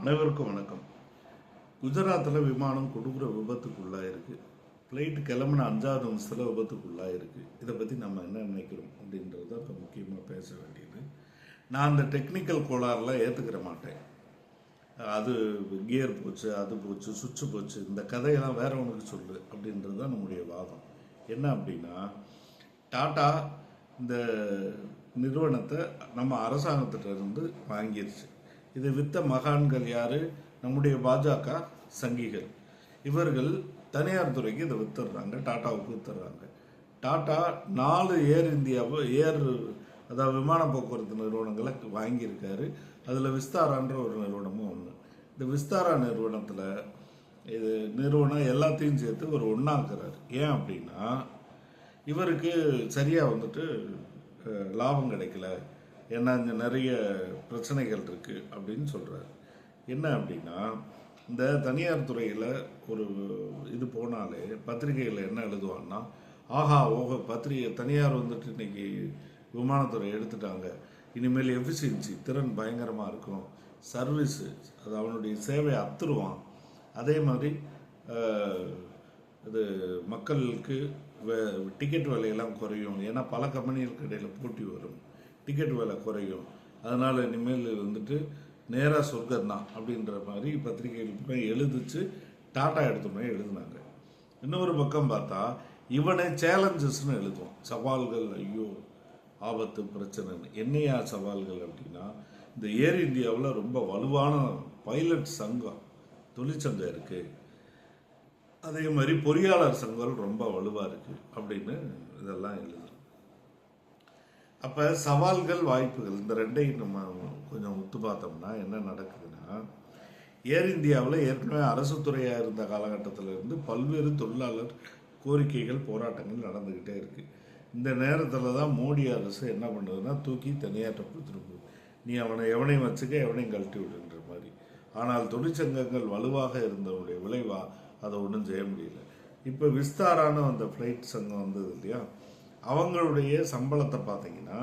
அனைவருக்கும் வணக்கம். குஜராத்தில் விமானம் கொடுக்குற விபத்துக்குள்ளாயிருக்கு. ஃப்ளைட்டு கிளம்புன அஞ்சாவது நிமிஷத்தில் விபத்துக்குள்ளாயிருக்கு. இதை பற்றி நம்ம என்ன நினைக்கிறோம் அப்படின்றது தான் இப்போ முக்கியமாக பேச வேண்டியது. நான் அந்த டெக்னிக்கல் கோளாறுலாம் ஏற்றுக்கிற மாட்டேன். அது கியர் போச்சு அது போச்சு சுவிட்சு போச்சு இந்த கதையெல்லாம் வேறவனுக்கு சொல்லு அப்படின்றது தான் நம்முடைய வாதம். என்ன அப்படின்னா டாட்டா இந்த நிறுவனத்தை நம்ம அரசாங்கத்திட்ட இருந்து வாங்கிருச்சு. இதை வித்த மகான்கள் யாரு? நம்முடைய பாஜக சங்கிகள். இவர்கள் தனியார் துறைக்கு இதை வித்துடுறாங்க டாட்டாவுக்கு வித்துடுறாங்க. டாட்டா நாலு ஏர் இந்தியாவை ஏர் அதாவது விமான போக்குவரத்து நிறுவனங்களை வாங்கியிருக்காரு. அதில் விஸ்தாரான்ற ஒரு நிறுவனமும் ஒன்று இந்த விஸ்தாரா நிறுவனத்தில் இது நிறுவனம் எல்லாத்தையும் சேர்த்து ஒரு ஒன்றாக்குறாரு ஏன் அப்படின்னா இவருக்கு சரியாக வந்துட்டு லாபம் கிடைக்கல. ஏன்னா இங்கே நிறைய பிரச்சனைகள் இருக்குது அப்படின்னு சொல்கிறாரு என்ன அப்படின்னா இந்த தனியார் துறையில் ஒரு இது போனாலே பத்திரிகையில் என்ன எழுதுவான்னா ஆஹா ஓஹோ பத்திரிகை தனியார் வந்துட்டு இன்னைக்கு விமானத்துறை எடுத்துட்டாங்க. இனிமேல் எஃபிஷியன்சி திறன் பயங்கரமாக இருக்கும். சர்வீஸு அது அவனுடைய சேவையை அத்துருவான். அதே மாதிரி இது மக்களுக்கு டிக்கெட் விலையெல்லாம் குறையும். ஏன்னா பல கம்பெனிகளுக்கு இடையில் போட்டி வரும். டிக்கெட் விலை குறையும். அதனால் இனிமேல் வந்துட்டு நேராக சொர்க்கம் தான் அப்படின்ற மாதிரி பத்திரிகைகள் எழுதிச்சு டாட்டா எடுத்தோடனே எழுதுனாங்க. இன்னொரு பக்கம் பார்த்தா இவனை சேலஞ்சஸ்னு எழுதுவான். சவால்கள் ஐயோ ஆபத்து பிரச்சனைன்னு. என்னையா சவால்கள் அப்படின்னா இந்த ஏர் இந்தியாவில் ரொம்ப வலுவான பைலட் சங்கம் தொழிற்சங்கம் இருக்குது அதே மாதிரி பொறியாளர் சங்கம் ரொம்ப வலுவாக இருக்குது அப்படின்னு இதெல்லாம் எழுது அப்போ சவால்கள் வாய்ப்புகள் இந்த ரெண்டையும் நம்ம கொஞ்சம் ஒத்து பார்த்தோம்னா என்ன நடக்குதுன்னா ஏர் இந்தியாவில் ஏற்கனவே அரசு துறையாக இருந்த காலகட்டத்தில் இருந்து பல்வேறு தொழிலாளர் கோரிக்கைகள் போராட்டங்கள் நடந்துக்கிட்டே இருக்குது இந்த நேரத்தில் தான் மோடி அரசு என்ன பண்ணுதுன்னா தூக்கி தனியார்ட்ட கொடுத்துருக்கு. நீ அவனை எவனையும் வச்சுக்க எவனையும் கழட்டி விடுன்ற மாதிரி. ஆனால் தொழிற்சங்கங்கள் வலுவாக இருந்தவனுடைய விளைவாக அதை ஒன்றும் செய்ய முடியல. இப்போ விஸ்தாரான அந்த ஃப்ளைட் சங்கம் வந்தது இல்லையா? அவங்களுடைய சம்பளத்தை பார்த்தீங்கன்னா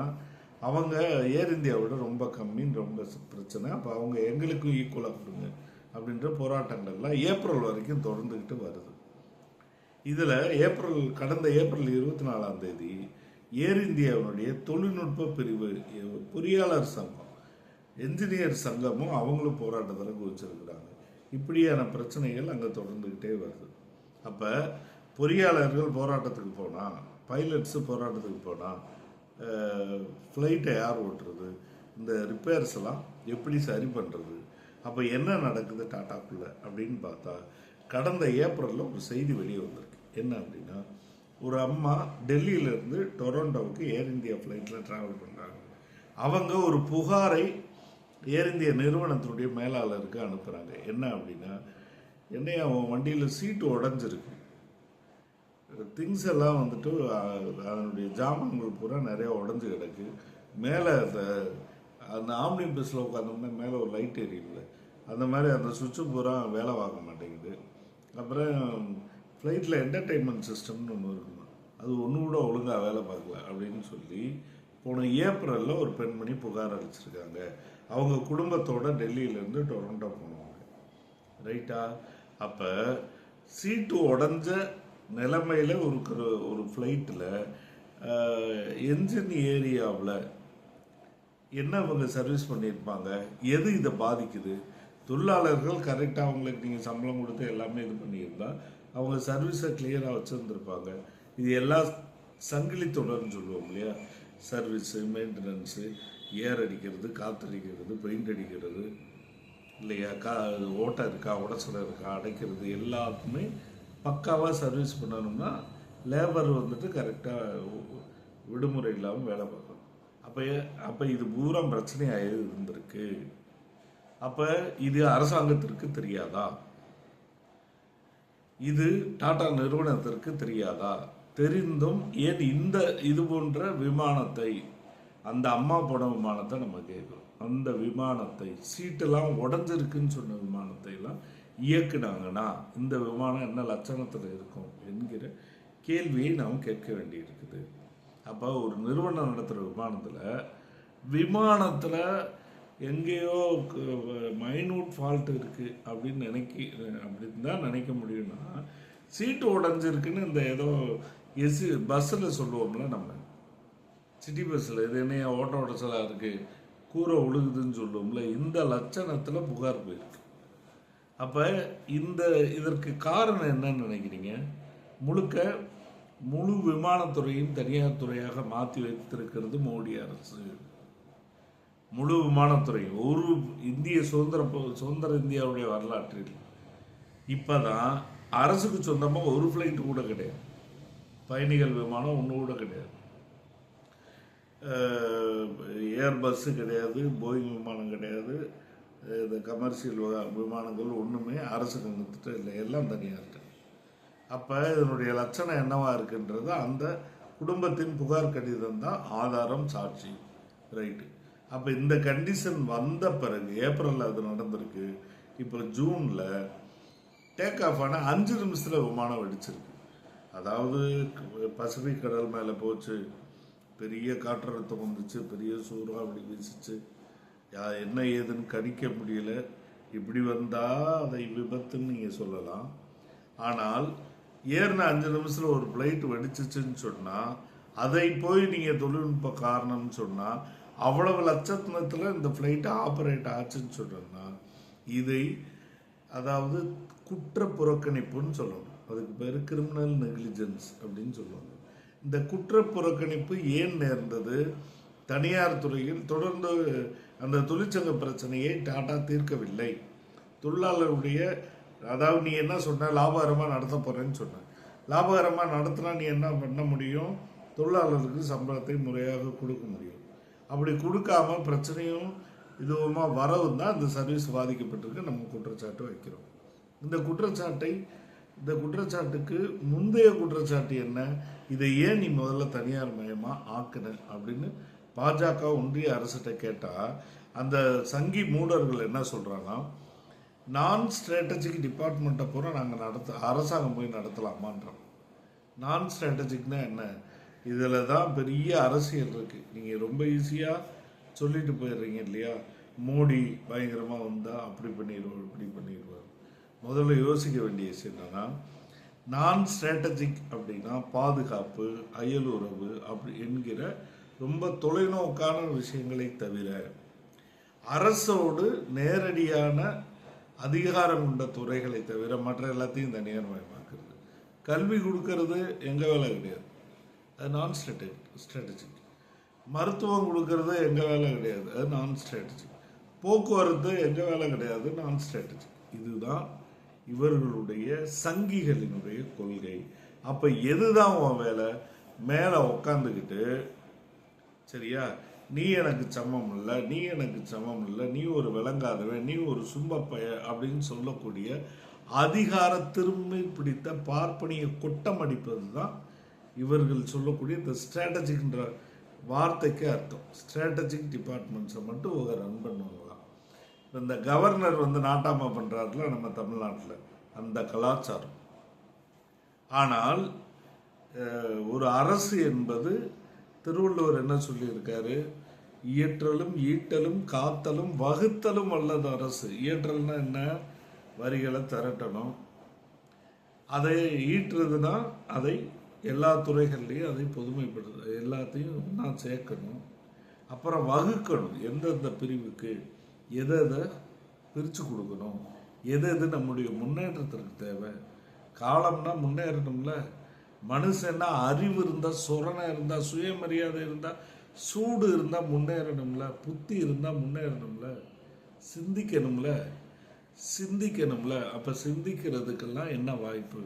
அவங்க ஏர் இந்தியாவோட ரொம்ப கம்மின்னு ரொம்ப பிரச்சனை. அப்போ அவங்க எங்களுக்கும் ஈக்குவலாக கொடுங்க அப்படின்ற போராட்டங்கள்லாம் ஏப்ரல் வரைக்கும் தொடர்ந்துக்கிட்டு வருது. இதில் ஏப்ரல் கடந்த ஏப்ரல் இருபத்தி நாலாம் தேதி ஏர் இந்தியாவினுடைய தொழில்நுட்ப பிரிவு பொறியாளர் சங்கம் என்ஜினியர் சங்கமும் அவங்களும் போராட்டத்தில் குதிச்சிருக்கிறாங்க. இப்படியான பிரச்சனைகள் அங்கே தொடர்ந்துக்கிட்டே வருது. அப்போ பொறியாளர்கள் போராட்டத்துக்கு போனால் பைலட்ஸு போராட்டத்துக்கு போனால் ஃப்ளைட்டை யார் ஓட்டுறது? இந்த ரிப்பேர்ஸ் எல்லாம் எப்படி சரி பண்ணுறது அப்போ என்ன நடக்குது டாட்டாக்குள்ளே அப்படின்னு பார்த்தா கடந்த ஏப்ரலில் ஒரு செய்தி வெளியே வந்திருக்கு. என்ன அப்படின்னா ஒரு அம்மா டெல்லியிலேருந்து டொரண்டோவுக்கு ஏர் இந்தியா ஃப்ளைட்டில் ட்ராவல் பண்ணுறாங்க அவங்க ஒரு புகாரை ஏர் இந்திய நிறுவனத்தினுடைய மேலாளருக்கு அனுப்புகிறாங்க என்ன அப்படின்னா என்னைய அவன் வண்டியில் சீட்டு உடஞ்சிருக்கு. திங்ஸ் எல்லாம் வந்துட்டு அதனுடைய ஜாமான்கள் பூரா நிறைய உடஞ்சி கிடக்கு. மேலே அந்த அந்த ஆம்னி பஸ்ஸில் உட்காந்தோம்னா மேலே ஒரு லைட் எரியல அந்த மாதிரி அந்த சுவிட்சு பூரா வேலை வாங்க மாட்டேங்குது. அப்புறம் ஃப்ளைட்டில் என்டர்டெயின்மெண்ட் சிஸ்டம்னு ஒன்று இருக்குமா? அது ஒன்று கூட ஒழுங்காக வேலை பார்க்கல அப்படின்னு சொல்லி போன ஏப்ரலில் ஒரு பெண்மணி புகார் அளிச்சிருக்காங்க. அவங்க குடும்பத்தோட டெல்லியிலேருந்து டொரண்டோ போனவங்க. ரைட்டா அப்போ சீட்டு உடஞ்ச நிலைமையில் இருக்கிற ஒரு ஃப்ளைட்டில் என்ஜின் ஏரியாவில் என்ன அவங்க சர்வீஸ் பண்ணியிருப்பாங்க? எது இதை பாதிக்குது? தொழிலாளர்கள் கரெக்டாக அவங்களுக்கு நீங்கள் சம்பளம் கொடுத்து எல்லாமே இது பண்ணியிருந்தா அவங்க சர்வீஸை கிளியராக வச்சுருந்துருப்பாங்க. இது எல்லா சங்கிலி தொடர்னு சொல்லுவோம் இல்லையா? சர்வீஸு மெயின்டெனன்ஸு ஏர் அடிக்கிறது காற்றடிக்கிறது பெயிண்ட் அடிக்கிறது இல்லையா? கா ஓட்டை இருக்கா உடச்சல் இருக்கா அடைக்கிறது எல்லாத்துமே பக்காவாக சர்வீஸ் பண்ணணும்னா லேபர் வந்துட்டு கரெக்டாக விடுமுறை இல்லாமல் வேலை பார்க்கணும். அப்போ அப்போ இது பூரா பிரச்சனையாக இருந்திருக்கு. அப்போ இது அரசாங்கத்திற்கு தெரியாதா? இது டாடா நிறுவனத்திற்கு தெரியாதா? தெரிந்தும் ஏன் இந்த இது போன்ற விமானத்தை அந்த அம்மா போன விமானத்தை நம்ம கேட்குறோம். அந்த விமானத்தை சீட்டெல்லாம் உடஞ்சிருக்குன்னு சொன்ன விமானத்தை எல்லாம் இயக்குனாங்கன்னா இந்த விமானம் என்ன லட்சணத்தில் இருக்கும் என்கிற கேள்வியை நாம் கேட்க வேண்டியிருக்குது. அப்போ ஒரு நிறுவனம் நடத்துகிற விமானத்தில் விமானத்தில் எங்கேயோ மைனூட் ஃபால்ட் இருக்குது அப்படின்னு நினைக்கி அப்படின்னு தான் நினைக்க முடியும்னா சீட்டு உடஞ்சிருக்குன்னு இந்த ஏதோ எஸ் பஸ்ஸில் சொல்லுவோம்ல நம்ம. சிட்டி பஸ்ஸில் இது என்ன ஓட்ட உடச்சலாக இருக்குது கூரை உழுகுதுன்னு சொல்லுவோம்ல இந்த லட்சணத்தில் புகார் போயிருக்கு. அப்போ இந்த இதற்கு காரணம் என்னன்னு நினைக்கிறீங்க? முழுக்க முழு விமானத்துறையும் தனியார் துறையாக மாற்றி வைத்திருக்கிறது மோடி அரசு. முழு விமானத்துறை ஒரு இந்திய சுதந்திர சுதந்திர இந்தியாவுடைய வரலாற்றில். இப்போ தான் அரசுக்கு சொந்தமாக ஒரு ஃப்ளைட் கூட கிடையாது. பயணிகள் விமானம் ஒன்று கூட கிடையாது. ஏர் பஸ்ஸு கிடையாது போயிங் விமானம் கிடையாது. இந்த கமர்ஷியல் விமானங்கள் ஒன்றுமே அரசு கங்கத்திட்ட இல்லை. எல்லாம் தனியார்கிட்ட. அப்போ இதனுடைய லட்சணம் என்னவாக இருக்குன்றது அந்த குடும்பத்தின் புகார் கடிதம் தான் ஆதாரம் சாட்சி ரைட்டு. அப்போ இந்த கண்டிஷன் வந்த பிறகு ஏப்ரலில் அது நடந்திருக்கு. இப்போ ஜூனில் டேக் ஆஃப் ஆன அஞ்சு நிமிஷத்தில் விமானம் வெடிச்சிருக்கு. அதாவது பசிபிக் கடல் மேலே போச்சு. பெரிய காற்றழுத்தம் வந்துச்சு. பெரிய சூறாவளி வீசிச்சு. யா என்ன ஏதுன்னு கணிக்க முடியல. இப்படி வந்தால் அதை விபத்துன்னு நீங்கள் சொல்லலாம். ஆனால் ஏறின அஞ்சு நிமிஷத்தில் ஒரு ஃப்ளைட் வெடிச்சிச்சுன்னு சொன்னால் அதை போய் நீங்கள் தொழில்நுட்ப காரணம்னு சொன்னால் அவ்வளவு லட்சத்தினத்தில் இந்த ஃப்ளைட் ஆப்ரேட் ஆச்சுன்னு சொன்னோம்னா இதை அதாவது குற்ற புறக்கணிப்புன்னு சொல்லணும் அதுக்கு பேர் கிரிமினல் நெக்லிஜென்ஸ் அப்படின்னு சொல்லுவாங்க. இந்த குற்ற புறக்கணிப்பு ஏன் நேர்ந்தது? தனியார் துறையில் தொடர்ந்து அந்த தொழிற்சங்க பிரச்சனையை டாடா தீர்க்கவில்லை. தொழிலாளருடைய அதாவது நீ என்ன சொன்ன லாபகரமாக நடத்த போகிறேன்னு சொன்ன. லாபகரமாக நடத்தினா நீ என்ன பண்ண முடியும்? தொழிலாளருக்கு சம்பளத்தை முறையாக கொடுக்க முடியும். அப்படி கொடுக்காம பிரச்சனையும் இதுவுமா வரவும் தான் இந்த சர்வீஸ் பாதிக்கப்பட்டிருக்கு. நம்ம குற்றச்சாட்டு வைக்கிறோம். இந்த குற்றச்சாட்டை இந்த குற்றச்சாட்டுக்கு முந்தைய குற்றச்சாட்டு என்ன? இதை ஏன் நீ முதல்ல தனியார் மயமாக ஆக்குன? அப்படின்னு பாஜக ஒன்றிய அரசிட்ட கேட்டால் அந்த சங்கி மூடர்கள் என்ன சொல்கிறாங்கன்னா நான் ஸ்ட்ராட்டஜிக் டிபார்ட்மெண்ட்டை பூரா நாங்கள் நடத்த அரசாங்கம் போய் நடத்தலாமான்றோம் நான் ஸ்ட்ராட்டஜிக்னா என்ன? இதில் தான் பெரிய அரசியல் இருக்குது நீங்கள் ரொம்ப ஈஸியாக சொல்லிட்டு போயிடுறீங்க இல்லையா? மோடி பயங்கரமாக வந்தால் அப்படி பண்ணிடுவார் இப்படி பண்ணிடுவார். முதல்ல யோசிக்க வேண்டிய விஷயம் என்னென்னா நான் ஸ்ட்ராட்டஜிக் அப்படின்னா பாதுகாப்பு அயலுறவு அப்படி என்கிற ரொம்ப தொலைநோக்கான விஷயங்களை தவிர அரசோடு நேரடியான அதிகாரம் கொண்ட துறைகளை தவிர மற்ற எல்லாத்தையும் தனியார் மயமாக்குறது கல்வி கொடுக்கறது எங்கள் வேலை கிடையாது. அது நான் ஸ்ட்ராட்டஜி ஸ்ட்ராட்டஜிக் மருத்துவம் கொடுக்கறது எங்கள் வேலை கிடையாது. அது நான் ஸ்ட்ராட்டஜி போக்குவரத்து எங்கள் வேலை கிடையாது. நான் ஸ்ட்ராட்டஜி இதுதான் இவர்களுடைய சங்கிகளினுடைய கொள்கை. அப்போ எதுதான் உன் வேலை? மேலே உக்காந்துக்கிட்டு சரியா? நீ எனக்கு சமம் இல்லை நீ எனக்கு சமம் இல்லை நீ ஒரு விளங்காதவன் நீ ஒரு சும்பப்பய அப்படின்னு சொல்லக்கூடிய அதிகார திரும்பி பிடித்த பார்ப்பனியை கொட்டம் அடிப்பது தான் இவர்கள் சொல்லக்கூடிய இந்த ஸ்ட்ராட்டஜிக்ன்ற வார்த்தைக்கே அர்த்தம். ஸ்ட்ராட்டஜிக் டிபார்ட்மெண்ட்ஸை மட்டும் ஒரு ரன் பண்ணுவாங்களாம். இந்த கவர்னர் வந்து நாட்டாமா பண்ணுறாருல நம்ம தமிழ்நாட்டில் அந்த கலாச்சாரம். ஆனால் ஒரு அரசு என்பது திருவள்ளுவர் என்ன சொல்லியிருக்காரு? இயற்றலும் ஈட்டலும் காத்தலும் வகுத்தலும் அல்லது அரசு. இயற்றல்னா என்ன? வரிகளை திரட்டணும். அதை ஈட்டுறதுனா அதை எல்லா துறைகள்லையும் அதை பொதுமைப்படுத்த எல்லாத்தையும் ஒன்றா சேர்க்கணும். அப்புறம் வகுக்கணும். எந்தெந்த பிரிவுக்கு எதை எதை பிரித்து கொடுக்கணும்? எது எது நம்முடைய முன்னேற்றத்திற்கு தேவை? காலம்னா முன்னேறணும்ல. மனுஷன்னா அறிவு இருந்தால் சுரணை இருந்தால் சுயமரியாதை இருந்தால் சூடு இருந்தால் முன்னேறணும்ல புத்தி இருந்தால் முன்னேறணும்ல சிந்திக்கணும்ல சிந்திக்கணும்ல அப்போ சிந்திக்கிறதுக்கெல்லாம் என்ன வாய்ப்பு?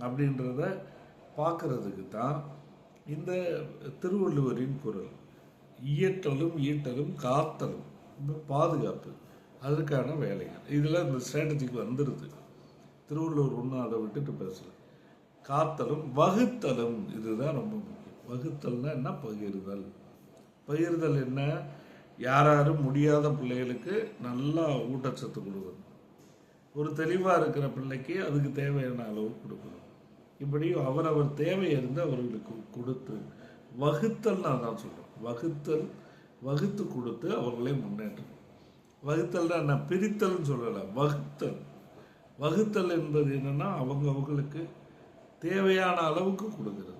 அப்படின்றத பார்க்கறதுக்கு தான் இந்த திருவள்ளுவரின் குரல். இயற்றலும் ஈட்டலும் காத்தலும். இந்த பாதுகாப்பு. அதற்கான வேலைகள். இதில் இந்த ஸ்ட்ராட்டஜிக்கு வந்துடுது திருவள்ளுவர் ஒன்றும் அதை விட்டுட்டு பேசல. காத்தலும் வகுத்தலும். இதுதான் ரொம்ப முக்கியம். வகுத்தல்னா என்ன? பகிர்தல். பகிர்தல் என்ன? யாராரும் முடியாத பிள்ளைகளுக்கு நல்லா ஊட்டச்சத்து கொடுக்கணும். ஒரு தெளிவாக இருக்கிற பிள்ளைக்கு அதுக்கு தேவையான அளவு கொடுக்கணும். இப்படி அவரவர் தேவை இருந்து அவர்களுக்கு கொடுத்து வகுத்தல் நான் தான் சொல்கிறேன் வகுத்தல் வகுத்து கொடுத்து அவர்களை முன்னேற்றணும். வகுத்தல்னா என்ன? பிரித்தல்னு சொல்லலை. வகுத்தல். வகுத்தல் என்பது என்னன்னா அவங்க அவங்களுக்கு தேவையான அளவுக்கு கொடுக்கிறது.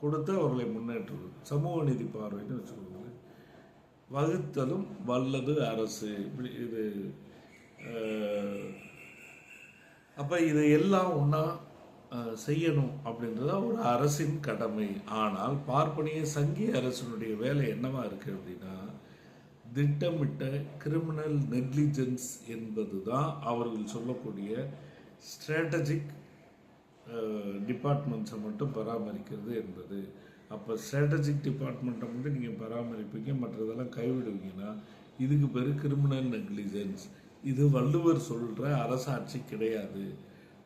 கொடுத்து அவர்களை முன்னேற்றுவது. சமூக நீதி பார்வைன்னு வச்சுக்கோங்களேன். வகுத்தலும் வல்லது அரசு. இப்படி இது அப்போ இதை எல்லாம் ஒன்றா செய்யணும் அப்படின்றது ஒரு அரசின் கடமை. ஆனால் பார்ப்பனிய சங்கிய அரசினுடைய வேலை என்னவா இருக்குது அப்படின்னா திட்டமிட்ட கிரிமினல் நெக்லிஜென்ஸ் என்பது தான் அவர்கள் சொல்லக்கூடிய ஸ்ட்ராட்டஜிக் டிபார்ட்மெண்ட்ஸை மட்டும் பராமரிக்கிறது என்பது. அப்போ ஸ்ட்ராட்டஜிக் டிபார்ட்மெண்ட்டை மட்டும் நீங்கள் பராமரிப்பீங்க மற்றதெல்லாம் கைவிடுவீங்கன்னா இதுக்கு பேர் கிரிமினல் நெக்லிஜென்ஸ் இது வள்ளுவர் சொல்கிற அரசாட்சி கிடையாது.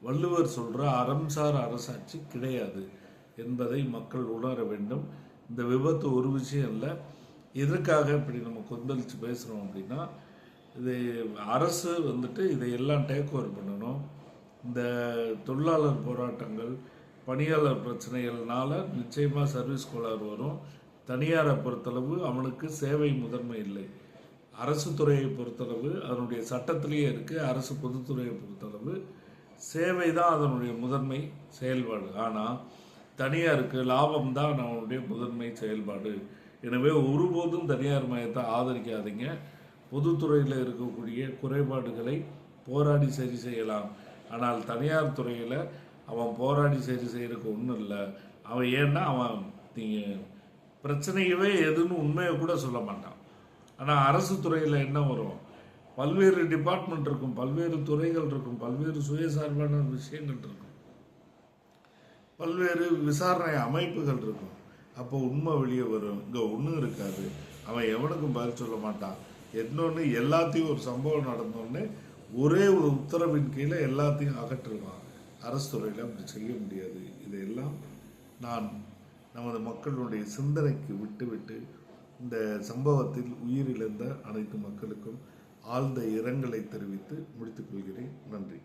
வள்ளுவர் சொல்கிற அறம்சார் அரசாட்சி கிடையாது என்பதை மக்கள் உணர வேண்டும். இந்த விபத்து ஒரு விஷயம் இல்லை. எதற்காக இப்படி நம்ம கொந்தளித்து பேசுகிறோம் அப்படின்னா இது அரசு வந்துட்டு இதையெல்லாம் டேக் ஓவர் பண்ணணும். இந்த தொழிலாளர் போராட்டங்கள் பணியாளர் பிரச்சனைகள்னால நிச்சயமாக சர்வீஸ் கோளாறு வரும். தனியாரை பொறுத்தளவு அவனுக்கு சேவை முதன்மை இல்லை. அரசு துறையை பொறுத்தளவு அதனுடைய சட்டத்திலேயே இருக்குது அரசு பொதுத்துறையை பொறுத்தளவு சேவை தான் அதனுடைய முதன்மை செயல்பாடு. ஆனால் தனியாருக்கு லாபம் தான் அவனுடைய முதன்மை செயல்பாடு. எனவே ஒருபோதும் தனியார் மையத்தை ஆதரிக்காதீங்க. பொதுத்துறையில் இருக்கக்கூடிய குறைபாடுகளை போராடி சரி செய்யலாம். ஆனால் தனியார் துறையில் அவன் போராடி சரி செய்கிறதுக்கு ஒன்றும் இல்லை. அவன் ஏன்னா அவன் நீங்கள் பிரச்சனையவே எதுன்னு உண்மையை கூட சொல்ல மாட்டான். ஆனால் அரசு துறையில் என்ன வரும்? பல்வேறு டிபார்ட்மெண்ட் இருக்கும் பல்வேறு துறைகள் இருக்கும் பல்வேறு சுயசார்பான விஷயங்கள் இருக்கும். பல்வேறு விசாரணை அமைப்புகள் இருக்கும். அப்போ உண்மை வெளியே வரும். இங்கே ஒன்றும் இருக்காது. அவன் எவனுக்கும் பதில் சொல்ல மாட்டான். இன்னொன்று எல்லாத்தையும் ஒரு சம்பவம் நடந்தோடனே ஒரே ஒரு உத்தரவின் கீழே எல்லாத்தையும் அகற்றுவான். அரசு துறையில் அப்படி செய்ய முடியாது. இதையெல்லாம் நான் நமது மக்களுடைய சிந்தனைக்கு விட்டுவிட்டு இந்த சம்பவத்தில் உயிரிழந்த அனைத்து மக்களுக்கும் ஆழ்ந்த இரங்கலை தெரிவித்து முடித்துக் கொள்கிறேன். நன்றி.